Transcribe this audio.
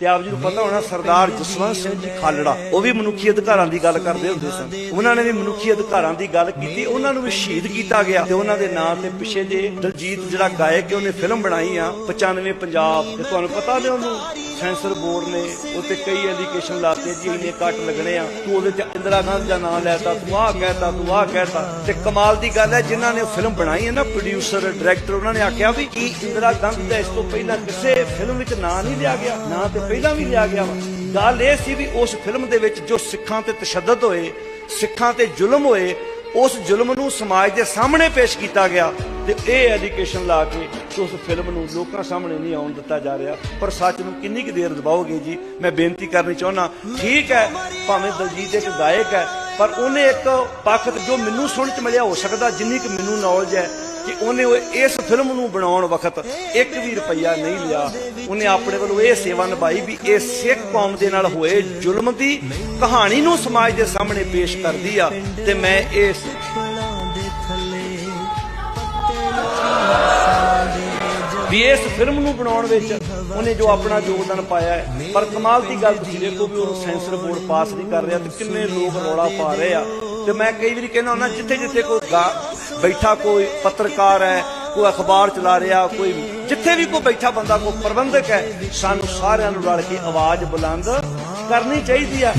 ਤੇ ਆਪ ਜੀ ਨੂੰ ਪਤਾ ਹੋਣਾ ਸਰਦਾਰ ਜਸਵੰਤ ਸਿੰਘ ਜੀ ਖਾਲੜਾ, ਉਹ ਵੀ ਮਨੁੱਖੀ ਅਧਿਕਾਰਾਂ ਦੀ ਗੱਲ ਕਰਦੇ ਹੁੰਦੇ ਸਨ। ਉਹਨਾਂ ਨੇ ਵੀ ਮਨੁੱਖੀ ਅਧਿਕਾਰਾਂ ਦੀ ਗੱਲ ਕੀਤੀ, ਉਹਨਾਂ ਨੂੰ ਵੀ ਸ਼ਹੀਦ ਕੀਤਾ ਗਿਆ ਤੇ ਉਹਨਾਂ ਦੇ ਨਾਂ ਤੇ ਪਿੱਛੇ ਜੇ ਦਲਜੀਤ ਜਿਹੜਾ ਗਾਇਕ ਹੈ, ਉਹਨੇ ਫਿਲਮ ਬਣਾਈ ਆ 95 ਪੰਜਾਬ, ਤੇ ਤੁਹਾਨੂੰ ਪਤਾ ਨੇ ਉਹਨੂੰ ਸੈਂਸਰ ਬੋਰਡ ਨੇ ਉੱਤੇ ਕਈ ਐਲੀਗੇਸ਼ਨ ਲਾਤੇ ਜੀ ਇਹਨੇ ਕੱਟ ਲੱਗਣੇ ਆ। ਤੂੰ ਉਹਦੇ ਚ ਇੰਦਰਾ ਗਾਂਧੀ ਦਾ ਨਾਂ ਲੈਤਾ, ਤੂੰ ਆਹ ਕਹਿਤਾ, ਤੂੰ ਆਹ ਕਹਿਤਾ। ਤੇ ਕਮਾਲ ਦੀ ਗੱਲ ਹੈ, ਜਿਨ੍ਹਾਂ ਨੇ ਫਿਲਮ ਬਣਾਈ ਹੈ ਨਾ ਪ੍ਰੋਡਿਊਸਰ ਡਾਇਰੈਕਟਰ ਉਹਨਾਂ ਨੇ ਆਖਿਆ ਵੀ ਕੀ ਇੰਦਰਾ ਗਾਂਧੀ ਦਾ ਇਸ ਤੋਂ ਪਹਿਲਾਂ ਕਿਸੇ ਫਿਲਮ ਵਿੱਚ ਨਾਂ ਨਹੀਂ ਲਿਆ ਗਿਆ, ਨਾਂ ਤੇ ਪਹਿਲਾਂ ਵੀ ਲਿਆ ਗਿਆ ਵਾ। ਗੱਲ ਇਹ ਸੀ ਵੀ ਉਸ ਫਿਲਮ ਦੇ ਵਿੱਚ ਜੋ ਸਿੱਖਾਂ ਤੇ ਤਸ਼ੱਦਦ ਹੋਏ, ਸਿੱਖਾਂ ਤੇ ਜ਼ੁਲਮ ਹੋਏ, ਉਸ ਜ਼ੁਲਮ ਨੂੰ ਸਮਾਜ ਦੇ ਸਾਹਮਣੇ ਪੇਸ਼ ਕੀਤਾ ਗਿਆ। ਤੇ ਇਹ ਐਜੂਕੇਸ਼ਨ ਲਾ ਕੇ ਉਸ ਫਿਲਮ ਨੂੰ ਲੋਕਾਂ ਸਾਹਮਣੇ ਨਹੀਂ ਆਉਣ ਦਿੱਤਾ ਜਾ ਰਿਹਾ। ਪਰ ਸੱਚ ਨੂੰ ਕਿੰਨੀ ਕੁ ਦੇਰ ਦਬਾਓਗੇ ਜੀ? ਮੈਂ ਬੇਨਤੀ ਕਰਨੀ ਚਾਹੁੰਦਾ, ਠੀਕ ਹੈ, ਭਾਵੇਂ ਦਲਜੀਤ ਇੱਕ ਗਾਇਕ ਹੈ, ਪਰ ਉਹਨੇ ਇੱਕ ਪੱਖ ਜੋ ਮੈਨੂੰ ਸੁਣ ਚ ਮਿਲਿਆ, ਹੋ ਸਕਦਾ ਜਿੰਨੀ ਕੁ ਮੈਨੂੰ ਨੌਲੇਜ ਹੈ ਕਿ ਉਹਨੇ ਉਹ ਇਸ ਫਿਲਮ ਨੂੰ ਬਣਾਉਣ ਵਕਤ ਇੱਕ ਵੀ ਰੁਪਈਆ ਨਹੀਂ ਲਿਆ। ਉਹਨੇ ਆਪਣੇ ਵੱਲੋਂ ਇਹ ਸੇਵਾ ਨਿਭਾਈ ਵੀ ਇਹ ਸਿੱਖ ਕੌਮ ਦੇ ਨਾਲ ਹੋਏ ਜ਼ੁਲਮ ਦੀ ਕਹਾਣੀ ਨੂੰ ਸਮਾਜ ਦੇ ਸਾਹਮਣੇ ਪੇਸ਼ ਕਰਦੀ ਆ ਤੇ ਮੈਂ ਇਸ ਵੀ ਇਸ ਫਿਲਮ ਨੂੰ ਬਣਾਉਣ ਵਿੱਚ ਉਹਨੇ ਜੋ ਆਪਣਾ ਯੋਗਦਾਨ ਪਾਇਆ ਹੈ, ਪਰ ਕਮਾਲ ਦੀ ਗੱਲ ਤੁਸੀਂ ਦੇਖੋ ਵੀ ਉਹਨੂੰ ਸੈਂਸਰ ਬੋਰਡ ਪਾਸ ਨਹੀਂ ਕਰ ਰਿਹਾ ਤੇ ਕਿੰਨੇ ਲੋਕ ਰੌਲਾ ਪਾ ਰਹੇ ਆ। ਤੇ ਮੈਂ ਕਈ ਵਾਰੀ ਕਹਿੰਦਾ ਹੁੰਦਾ ਜਿੱਥੇ ਜਿੱਥੇ ਕੋਈ ਗਾ- ਬੈਠਾ ਕੋਈ ਪੱਤਰਕਾਰ ਹੈ, ਕੋਈ ਅਖਬਾਰ ਚਲਾ ਰਿਹਾ, ਕੋਈ ਜਿੱਥੇ ਵੀ ਕੋਈ ਬੈਠਾ ਬੰਦਾ, ਕੋਈ ਪ੍ਰਬੰਧਕ ਹੈ, ਸਾਨੂੰ ਸਾਰਿਆਂ ਨੂੰ ਰਲ ਕੇ ਆਵਾਜ਼ ਬੁਲੰਦ ਕਰਨੀ ਚਾਹੀਦੀ ਆ।